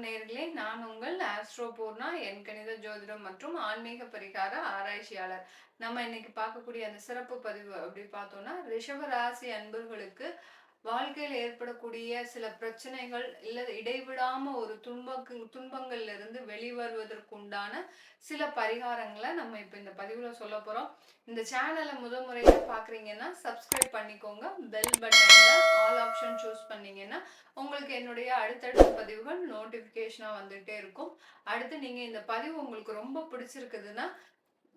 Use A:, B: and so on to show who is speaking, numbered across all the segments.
A: வணக்கம் நேர்களே நான் உங்கள் ஆஸ்ட்ரோ பூர்ணா என் கணித ஜோதிடம் மற்றும் ஆன்மீக பரிகார ஆராய்ச்சியாளர். நம்ம இன்னைக்கு பார்க்கக்கூடிய அந்த சிறப்பு பதிவு அப்படி பார்த்தோம்னா ரிஷப ராசி அன்பர்களுக்கு வாழ்க்கையில் ஏற்படக்கூடிய சில பிரச்சனைகள் இல்லை இடைவிடாம ஒரு துன்பக்கு துன்பங்கள்ல இருந்து வெளிவருவதற்குண்டான சில பரிகாரங்களை நம்ம இப்போ இந்த பதிவில் சொல்ல போகிறோம் இந்த சேனலை முத முறையாக பார்க்குறீங்கன்னா சப்ஸ்கிரைப் பண்ணிக்கோங்க. பெல் பட்டனில் ஆல் ஆப்ஷன் சூஸ் பண்ணிங்கன்னா உங்களுக்கு என்னுடைய அடுத்தடுத்த பதிவுகள் நோட்டிஃபிகேஷனாக வந்துகிட்டே இருக்கும். அடுத்து நீங்கள் இந்த பதிவு உங்களுக்கு ரொம்ப பிடிச்சிருக்குதுன்னா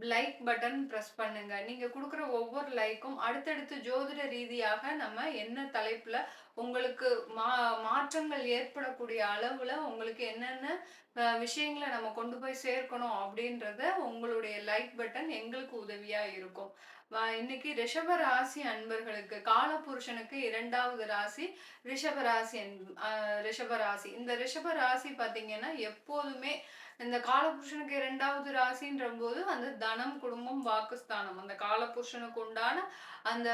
A: லைக் பட்டன் ப்ரெஸ் பண்ணுங்க. நீங்க கொடுக்குற ஒவ்வொரு லைக்கும் அடுத்தடுத்து ஜோதிட ரீதியாக நம்ம என்ன தலைப்புல உங்களுக்கு மா மாற்றங்கள் ஏற்படக்கூடிய அளவுல உங்களுக்கு என்னென்ன அஹ், விஷயங்களை நம்ம கொண்டு போய் சேர்க்கணும் அப்படின்றத உங்களுடைய லைக் பட்டன் எங்களுக்கு உதவியா இருக்கும். இன்னைக்கு ரிஷப ராசி அன்பர்களுக்கு காலபுருஷனுக்கு இரண்டாவது ராசி ரிஷப ராசி ரிஷப ராசி. இந்த ரிஷப ராசி பார்த்தீங்கன்னா எப்போதுமே இந்த காலபுருஷனுக்கு இரண்டாவது ராசின்ற போது அந்த தனம் குடும்பம் வாக்குஸ்தானம் அந்த காலபுருஷனுக்கு உண்டான அந்த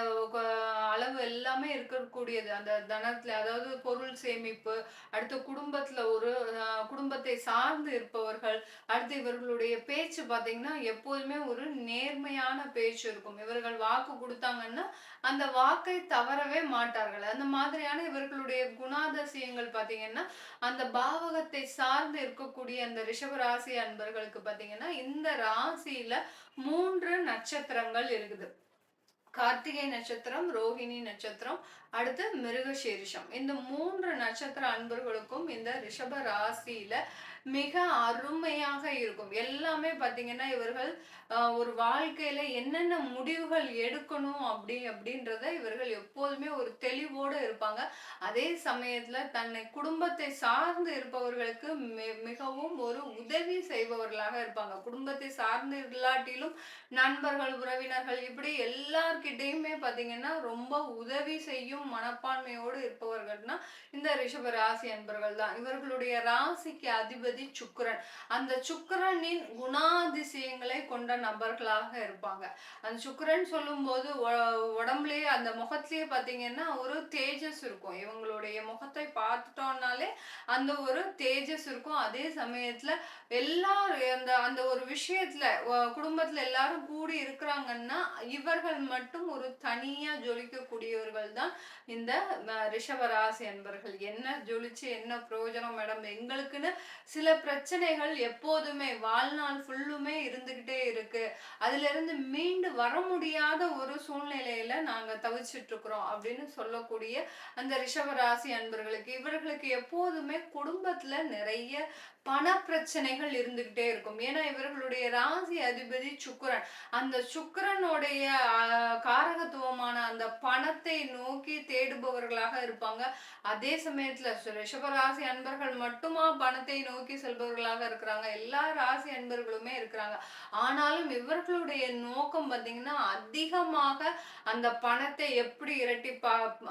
A: அளவு எல்லாமே இருக்கக்கூடியது. அந்த தனத்துல அதாவது பொருள் சேமிப்பு அடுத்து குடும்பத்துல ஒரு அஹ், குடும்பத்தை சார்ந்து இருப்பவர்கள் அடுத்து இவர்களுடைய பேச்சு பார்த்தீங்கன்னா எப்போதுமே ஒரு நேர்மையான பேச்சு இருக்கும். இவர்கள் வாக்கு கொடுத்தாங்கன்னா அந்த வாக்கை தவறவே மாட்டார்கள். அந்த மாதிரியான இவர்களுடைய குணாதிசயங்கள் பாத்தீங்கன்னா அந்த பாவகத்தை சார்ந்து இருக்கக்கூடிய அந்த ரிஷபராசி அன்பர்களுக்கு பாத்தீங்கன்னா இந்த ராசியில மூன்று நட்சத்திரங்கள் இருக்குது. கார்த்திகை நட்சத்திரம் ரோஹிணி நட்சத்திரம் அடுத்து மிருகசீரிஷம். இந்த மூன்று நட்சத்திர அன்பர்களுக்கும் இந்த ரிஷப ராசியில மிக அருமையாக இருக்கும். எல்லாமே பார்த்தீங்கன்னா இவர்கள் ஒரு வாழ்க்கையில என்னென்ன முடிவுகள் எடுக்கணும் அப்படி அப்படின்றத இவர்கள் எப்போதுமே ஒரு தெளிவோட இருப்பாங்க. அதே சமயத்துல தன்னை குடும்பத்தை சார்ந்து இருப்பவர்களுக்கு மிகவும் ஒரு உதவி செய்பவர்களாக இருப்பாங்க. குடும்பத்தை சார்ந்து இல்லாட்டிலும் நண்பர்கள் உறவினர்கள் இப்படி எல்லார்கிட்டையுமே பார்த்தீங்கன்னா ரொம்ப உதவி செய்யும் மனப்பான்மையோடு இருப்பவர்கள்னா இந்த ரிஷப ராசி அன்பர்கள் தான் இவர்களுடைய ராசிக்கு அதிபதி சுக்கரன். அந்த சுக்கரனின் குணாதிசயங்களை கொண்ட நபர்களாக இருப்பாங்க. அந்த சுக்கரன் சொல்லும்போது உடம்புலயே அந்த முகத்திலேயே பார்த்தீங்கன்னா ஒரு தேஜஸ் இருக்கும். இவங்களுடைய முகத்தை பார்த்துட்டோம்னாலே அந்த ஒரு தேஜஸ் இருக்கும். அதே சமயத்துல எல்லாரும் அந்த அந்த ஒரு விஷயத்துல குடும்பத்துல எல்லாரும் கூடி இருக்கிறாங்கன்னா இவர்கள் மட்டும் ஒரு தனியா ஜொலிக்கக்கூடியவர்கள் தான் இந்த ரிஷபராசி என்பர்கள் என்ன ஜொலிச்சு என்ன பிரயோஜனம் மேடம் எங்களுக்குன்னு சில பிரச்சனைகள் எப்போதுமே வாழ்நாள் ஃபுல்லுமே இருந்துகிட்டே இருக்கு. அதுல இருந்து மீண்டு வர முடியாத ஒரு சூழ்நிலையில நாங்க தவிச்சிட்டு இருக்கிறோம் அப்படின்னு சொல்லக்கூடிய அந்த ரிஷபராசி அன்பர்களுக்கு இவர்களுக்கு எப்போதுமே குடும்பத்துல நிறைய பண பிரச்சனைகள் இருந்துகிட்டே இருக்கும். ஏன்னா இவர்களுடைய ராசி அதிபதி சுக்கிரன். அந்த சுக்கரனுடைய காரகத்துவமான அந்த பணத்தை நோக்கி தேடுபவர்களாக இருப்பாங்க. அதே சமயத்துல ரிஷபராசி அன்பர்கள் மட்டுமா பணத்தை நோக்கி செல்பவர்களாக இருக்கிறாங்க? எல்லா ராசி அன்பர்களுமே இருக்கிறாங்க. ஆனாலும் இவர்களுடைய நோக்கம் பார்த்தீங்கன்னா அதிகமாக அந்த பணத்தை எப்படி இரட்டி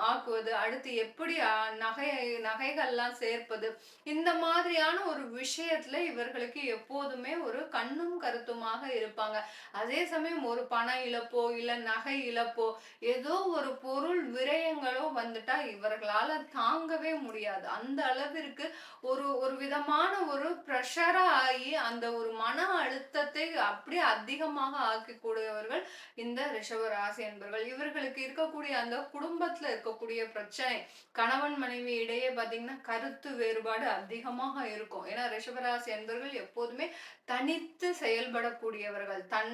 A: ஆக்குவது? அடுத்து எப்படி நகை நகைகள்லாம் சேர்ப்பது? இந்த மாதிரியான ஒரு விஷயத்துல இவர்களுக்கு எப்போதுமே ஒரு கண்ணும் கருத்துமாக இருப்பாங்க. அதே சமயம் ஒரு பண இழப்போ இல்ல நகை இழப்போ ஏதோ ஒரு பொருள் விரயங்களோ வந்துட்டா இவர்களால தாங்கவே முடியாது. அந்த அளவிற்கு ஒரு ஒரு விதமான ஒரு ப்ரெஷரா ஆகி அந்த ஒரு மன அழுத்தத்தை அப்படியே அதிகமாக ஆக்கக்கூடியவர்கள் இந்த ரிஷபராசி என்பவர்கள் இவர்களுக்கு இருக்கக்கூடிய அந்த குடும்பத்துல இருக்கக்கூடிய பிரச்சனை கணவன் மனைவி இடையே பாத்தீங்கன்னா கருத்து வேறுபாடு அதிகமாக இருக்கும். ஏன்னா ரிஷபராசி என்பவர்கள் எப்போதுமே தனித்து செயல்படக்கூடியவர்கள். தன்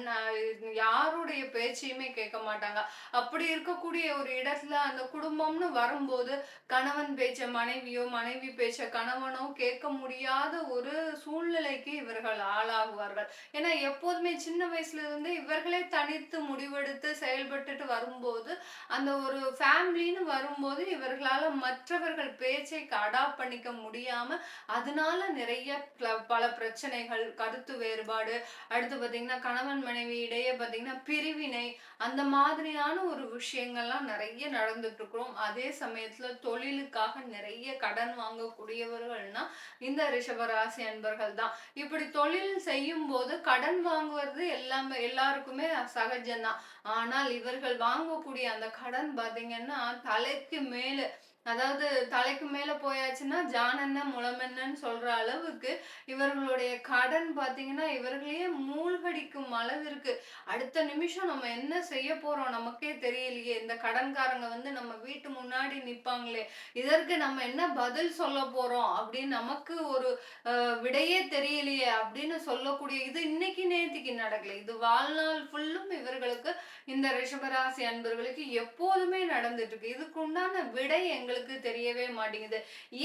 A: யாருடைய பேச்சையுமே கேட்க மாட்டாங்க. அப்படி இருக்கக்கூடிய ஒரு இடத்துல அந்த குடும்பம்னு வரும்போது கணவன் பேச்ச மனைவியோ மனைவி பேச்ச கணவனோ கேட்க முடியாத ஒரு சூழ்நிலைக்கு இவர்கள் ஆளாகுவார்கள். ஏன்னா எப்போதுமே சின்ன வயசுல இருந்து இவர்களே தனித்து முடிவெடுத்து செயல்பட்டுட்டு வரும்போது அந்த ஒரு ஃபேமிலின்னு வரும்போது இவர்களால மற்றவர்கள் பேச்சை அடாப்ட் பண்ணிக்க முடியாம அதனால நிறைய பல- பிரச்சனைகள் கருத்து வேறுபாடு. அடுத்து பாத்தீங்கன்னா கணவன் மனைவி இடையே பாத்தீங்கன்னா பிரிவினை அந்த மாதிரியான ஒரு விஷயங்கள்லாம் நிறைய நடந்துட்டு இருக்கிறோம் அதே சமயத்துல தொழிலுக்காக நிறைய கடன் வாங்கக்கூடியவர்கள்னா இந்த ரிஷபராசி அன்பர்கள் தான். இப்படி தொழில் செய்யும் போது கடன் வாங்குவது எல்லாமே எல்லாருக்குமே சகஜம்தான். ஆனால் இவர்கள் வாங்கக்கூடிய அந்த கடன் பாத்தீங்கன்னா தலைக்கு மேல அதாவது தலைக்கு மேல போயாச்சுன்னா ஜானென்ன முளமென்னு சொல்ற அளவுக்கு இவர்களுடைய கடன் பாத்தீங்கன்னா இவர்களையே மூழ்கடிக்கும் அளவிற்கு. அடுத்த நிமிஷம் நம்ம என்ன செய்ய போறோம் நமக்கே தெரியலையே. இந்த கடன்காரங்க வந்து நம்ம வீட்டு முன்னாடி நிப்பாங்களே. இதற்கு நம்ம என்ன பதில் சொல்ல போறோம் அப்படின்னு நமக்கு ஒரு விடையே தெரியலையே அப்படின்னு சொல்லக்கூடிய இது இன்னைக்கு நேத்திக்கு நடக்கல. இது வாழ்நாள் ஃபுல்லும் இவர்களுக்கு இந்த ரிஷபராசி அன்பர்களுக்கு எப்போதுமே நடந்துட்டு இருக்கு. இதுக்குண்டான விடை எங்க எங்களுக்கு தெரியவே மாட்டேங்குது.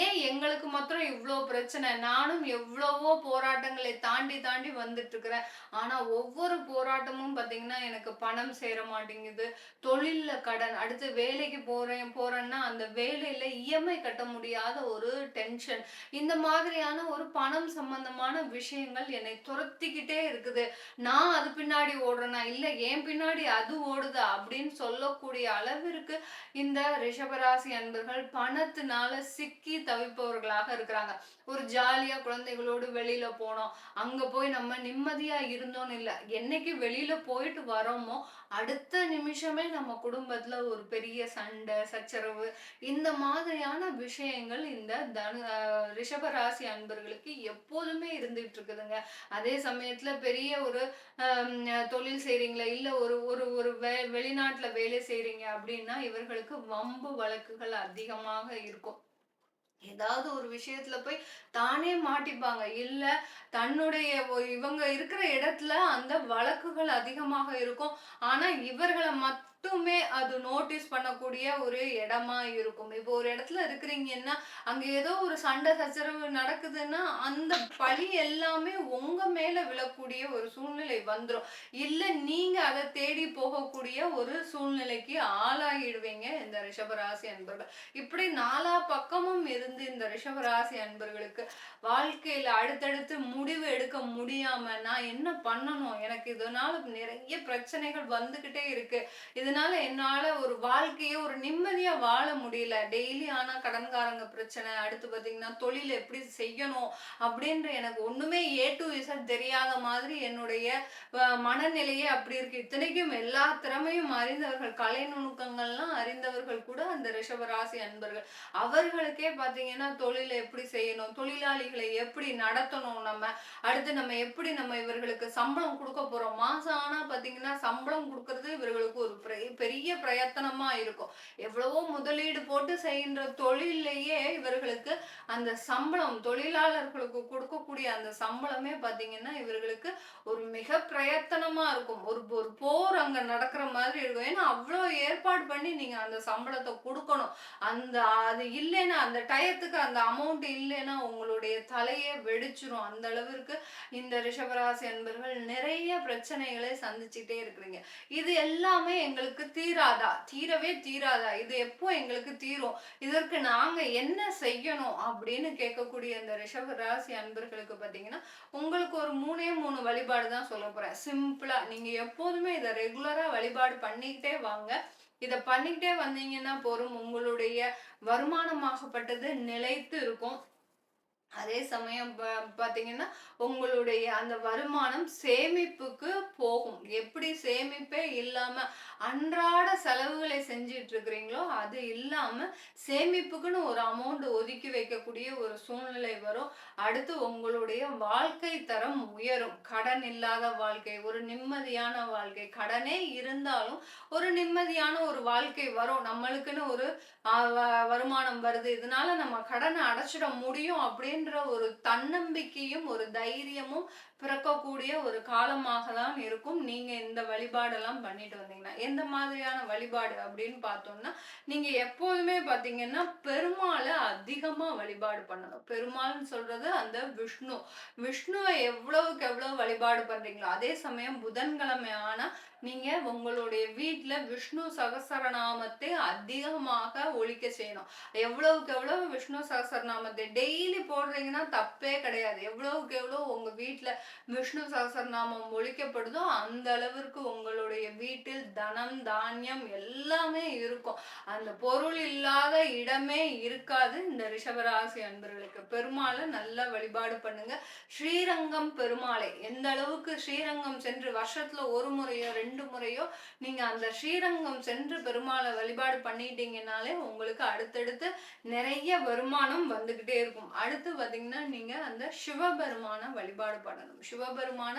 A: ஏன் எங்களுக்கு மாத்திரம் இவ்வளோ பிரச்சனை? நானும் எவ்வளவோ போராட்டங்களை தாண்டி தாண்டி வந்துட்டு இருக்கிறேன் ஆனா ஒவ்வொரு போராட்டமும் பாத்தீங்கன்னா எனக்கு பணம் சேர மாட்டேங்குது. தொழில கடன் அடுத்து வேலைக்கு போறேன் போறேன்னா அந்த வேலையில இஎம்ஐ கட்ட முடியாத ஒரு டென்ஷன் இந்த மாதிரியான ஒரு பணம் சம்பந்தமான விஷயங்கள் என்னை துரத்திக்கிட்டே இருக்குது. நான் அது பின்னாடி ஓடுறேனா? இல்லை என் பின்னாடி அது ஓடுதா? அப்படின்னு சொல்லக்கூடிய அளவிற்கு இந்த ரிஷபராசி அன்பர்கள் பணத்தினால சிக்கி தவிப்பவர்களாக இருக்கிறாங்க. ஒரு ஜாலியா குழந்தைகளோடு வெளியில போனோம். அங்க போய் நம்ம நிம்மதியா இருந்தோம்னு இல்ல. என்னைக்கு வெளியில போயிட்டு வரோமோ அடுத்த நிமிஷமே நம்ம குடும்பத்துல ஒரு பெரிய சண்டை சச்சரவு இந்த மாதிரியான விஷயங்கள் இந்த தனு ரிஷபராசி அன்பர்களுக்கு எப்போதுமே இருந்துட்டு இருக்குதுங்க. அதே சமயத்துல பெரிய ஒரு ஹம், தொழில் செய்றீங்களா? இல்ல ஒரு ஒரு ஒரு வெ வெளிநாட்டுல வேலை செய்றீங்க அப்படின்னா இவர்களுக்கு வம்பு வழக்குகள் அதிகம். அதிகமாக இருக்கும். ஏதாவது ஒரு விஷயத்துல போய் தானே மாட்டிப்பாங்க. இல்ல தன்னுடைய இவங்க இருக்கிற இடத்துல அந்த வழக்குகள் அதிகமாக இருக்கும். ஆனா இவர்களை மட்டுமே அது நோட்டீஸ் பண்ணக்கூடிய ஒரு இடமா இருக்கும். இப்போ ஒரு இடத்துல இருக்கிறீங்கன்னா அங்க ஏதோ ஒரு சண்டை சச்சரவு நடக்குதுன்னா அந்த பழி எல்லாமே உங்க மேல விழக்கூடிய ஒரு சூழ்நிலை வந்துரும். இல்ல நீங்க அதை தேடி போகக்கூடிய ஒரு சூழ்நிலைக்கு ஆளாகிடுவீங்க இந்த ரிஷபராசி அன்பர்கள். இப்படி நாலா பக்கமும் இருந்து இந்த ரிஷபராசி அன்பர்களுக்கு வாழ்க்கையில அடுத்தடுத்து முடிவு எடுக்க முடியாம நான் என்ன பண்ணணும்? எனக்கு இதனால நிறைய பிரச்சனைகள் வந்துகிட்டே இருக்கு. இதனால என்னால ஒரு வாழ்க்கைய ஒரு நிம்மதியா வாழ முடியல. டெய்லி ஆனா கடன்காரங்க பிரச்சனை அடுத்து பாத்தீங்கன்னா தொழில் எப்படி செய்யணும் அப்படின்ற எனக்கு ஒண்ணுமே ஏ டு இசட் தெரியாத மாதிரி என்னுடைய மனநிலையே அப்படி இருக்கு. இத்தனைக்கும் எல்லா திறமையும் அறிந்தவர்கள் கலை நுணுக்கங்கள்லாம் அறிந்தவர்கள் கூட ரிஷபராசி அன்பர்கள் அவர்களுக்கே பாத்தீங்கன்னா தொழிலை எப்படி செய்யணும் தொழிலாளிகளை எப்படி நடத்தணும் நம்ம அடுத்து நம்ம எப்படி நம்ம இவர்களுக்கு சம்பளம் கொடுக்க போறோம்? மாசம் ஆனா பாத்தீங்கன்னா சம்பளம் கொடுக்கறது இவர்களுக்கு ஒரு பெரிய- பெரிய பிரயத்தனமா இருக்கும். எவ்வளவோ முதலீடு போட்டு செய்கின்ற தொழிலையே இவர்களுக்கு அந்த சம்பளம் தொழிலாளர்களுக்கு கொடுக்கக்கூடிய அந்த சம்பளமே பாத்தீங்கன்னா இவர்களுக்கு ஒரு மிக பிரயத்தனமா இருக்கும். ஒரு ஒரு போர் அங்க நடக்கிற மாதிரி இருக்கும். ஏன்னா அவ்வளோ ஏற்பாடு பண்ணி நீங்க அந்த சம்பளத்தை கொடுக்கணும். அந்த அது இல்லைன்னா அந்த டயத்துக்கு அந்த அமௌண்ட் இல்லைன்னா உங்களுடைய தலையே வெடிச்சிரும். அந்த அளவிற்கு இந்த ரிஷபராசி என்பர்கள் நிறைய பிரச்சனைகளை சந்திச்சுட்டே இருக்கிறீங்க. இது எல்லாமே எங்களுக்கு தீராதா? தீரவே தீராதா? இது எப்போ எங்களுக்கு தீரும்? இதற்கு நாங்க என்ன செய்யணும்? அப்படின்னு கேட்கக்கூடிய இந்த ரிஷபராசி அன்பர்களுக்கு பார்த்தீங்கன்னா உங்களுக்கு ஒரு மூணே மூணு வழிபாடு தான் சொல்ல போறேன். சிம்பிளா நீங்க எப்போதுமே இதை ரெகுலரா வழிபாடு பண்ணிக்கிட்டே வாங்க. இதை பண்ணிக்கிட்டே வந்தீங்கன்னா போதும். உங்களுடைய வருமானமாகப்பட்டது நிலைத்து இருக்கும். அதே சமயம் ப- உங்களுடைய அந்த வருமானம் சேமிப்புக்கு போகும். எப்படி சேமிப்பே இல்லாமல் அன்றாட செலவுகளை செஞ்சிட்டு இருக்கிறீங்களோ அது இல்லாமல் சேமிப்புக்குன்னு ஒரு அமௌண்ட் ஒதுக்கி வைக்கக்கூடிய ஒரு சூழ்நிலை வரும். அடுத்து உங்களுடைய வாழ்க்கை தரம் உயரும். கடன் இல்லாத வாழ்க்கை ஒரு நிம்மதியான வாழ்க்கை. கடனே இருந்தாலும் ஒரு நிம்மதியான ஒரு வாழ்க்கை வரும். நம்மளுக்குன்னு ஒரு வ- வருமானம் வருது. இதனால நம்ம கடனை அடைச்சிட முடியும் அப்படின்னு அப்படின்ற ஒரு தன்னம்பிக்கையும் ஒரு தைரியமும் பிறக்கக்கூடிய ஒரு காலமாக தான் இருக்கும். நீங்க இந்த வழிபாடெல்லாம் பண்ணிட்டு வந்தீங்கன்னா எந்த மாதிரியான வழிபாடு அப்படின்னு பார்த்தோம்னா நீங்க எப்போதுமே பாத்தீங்கன்னா பெருமாளை அதிகமா வழிபாடு பண்ணணும். பெருமாள்னு சொல்றது அந்த விஷ்ணு. விஷ்ணுவை எவ்வளவுக்கு எவ்வளவு வழிபாடு பண்றீங்களோ அதே சமயம் புதன்கிழமை ஆனா நீங்க உங்களுடைய வீட்டில் விஷ்ணு சகசரநாமத்தை அதிகமாக ஒழிக்க செய்யணும். எவ்வளவுக்கு எவ்வளவு விஷ்ணு சகசரநாமத்தை டெய்லி போடுறீங்கன்னா தப்பே கிடையாது. எவ்வளவுக்கு எவ்வளவு உங்க வீட்டில் விஷ்ணு சகசரநாமம் ஒழிக்கப்படுதோ அந்த அளவிற்கு உங்களுடைய வீட்டில் தனம் தானியம் எல்லாமே இருக்கும். அந்த பொருள் இல்லாத இடமே இருக்காது. இந்த ரிஷபராசி அன்பர்களுக்கு பெருமாளை நல்லா வழிபாடு பண்ணுங்க. ஸ்ரீரங்கம் பெருமாளை. எந்த அளவுக்கு ஸ்ரீரங்கம் சென்று வருஷத்துல ஒரு முறையோ ரெண்டு முறையோ நீங்க அந்த ஸ்ரீரங்கம் சென்று பெருமாளை வழிபாடு பண்ணிட்டீங்கனாலே உங்களுக்கு அடுத்தடுத்து நிறைய வருமானம் வந்துகிட்டே இருக்கும். அடுத்து பார்த்தீங்கன்னா நீங்க அந்த சிவபெருமான வழிபாடு பண்ணணும். சிவபெருமான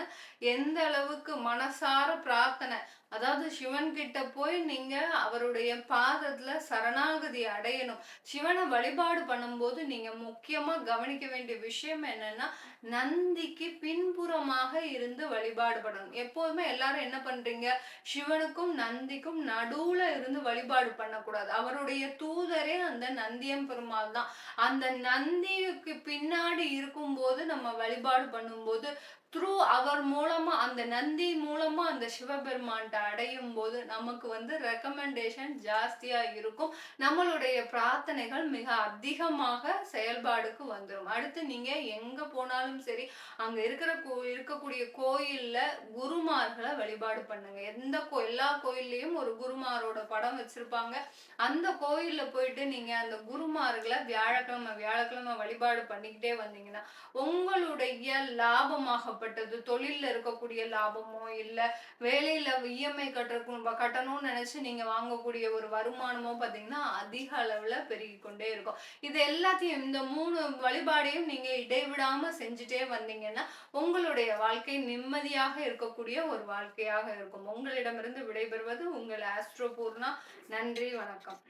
A: எந்த அளவுக்கு மனசார பிரார்த்தனை அதாவது சிவன் கிட்ட போய் நீங்க அவருடைய பாதத்துல சரணாகதி அடையணும். சிவனை வழிபாடு பண்ணும்போது நீங்க முக்கியமா கவனிக்க வேண்டிய விஷயம் என்னன்னா நந்திக்கு பின்புறமாக இருந்து வழிபாடு பண்ணணும். எப்போதுமே எல்லாரும் என்ன பண்றீங்க? சிவனுக்கும் நந்திக்கும் நடுவுல இருந்து வழிபாடு பண்ணக்கூடாது. அவருடைய தூதரே அந்த நந்தியம் பெருமாள் தான். அந்த நந்திக்கு பின்னாடி இருக்கும்போது நம்ம வழிபாடு பண்ணும்போது த்ரூ அவர் மூலமா அந்த நந்தி மூலமா அந்த சிவபெருமான்ட்ட அடையும் போது நமக்கு வந்து ரெக்கமெண்டேஷன் ஜாஸ்தியா இருக்கும். நம்மளுடைய பிரார்த்தனைகள் மிக அதிகமாக செயல்பாடுக்கு வந்துடும் அடுத்து நீங்க எங்க போனாலும் சரி அங்க இருக்கிற கோ இருக்கக்கூடிய கோயில்ல குருமார்களை வழிபாடு பண்ணுங்க. எந்த கோ எல்லா கோயில்லையும் ஒரு குருமாரோட படம் வச்சிருப்பாங்க. அந்த கோயில்ல போயிட்டு நீங்க அந்த குருமார்களை வியாழக்கிழமை வியாழக்கிழமை வழிபாடு பண்ணிக்கிட்டே வந்தீங்கன்னா உங்களுடைய லாபமாக சம்பந்தப்பட்டது தொழிலில் இருக்கக்கூடிய லாபமோ இல்லை வேலையில் இஎம்ஐ கட்டணும் கட்டணும்னு நினச்சி நீங்கள் வாங்கக்கூடிய ஒரு வருமானமோ பார்த்தீங்கன்னா அதிக அளவில் பெருகி கொண்டே இருக்கும். இது எல்லாத்தையும் இந்த மூணு வழிபாடையும் நீங்கள் இடைவிடாமல் செஞ்சுட்டே வந்தீங்கன்னா உங்களுடைய வாழ்க்கை நிம்மதியாக இருக்கக்கூடிய ஒரு வாழ்க்கையாக இருக்கும். உங்களிடமிருந்து விடைபெறுவது உங்கள் ஆஸ்ட்ரோ பூர்ணா. நன்றி வணக்கம்.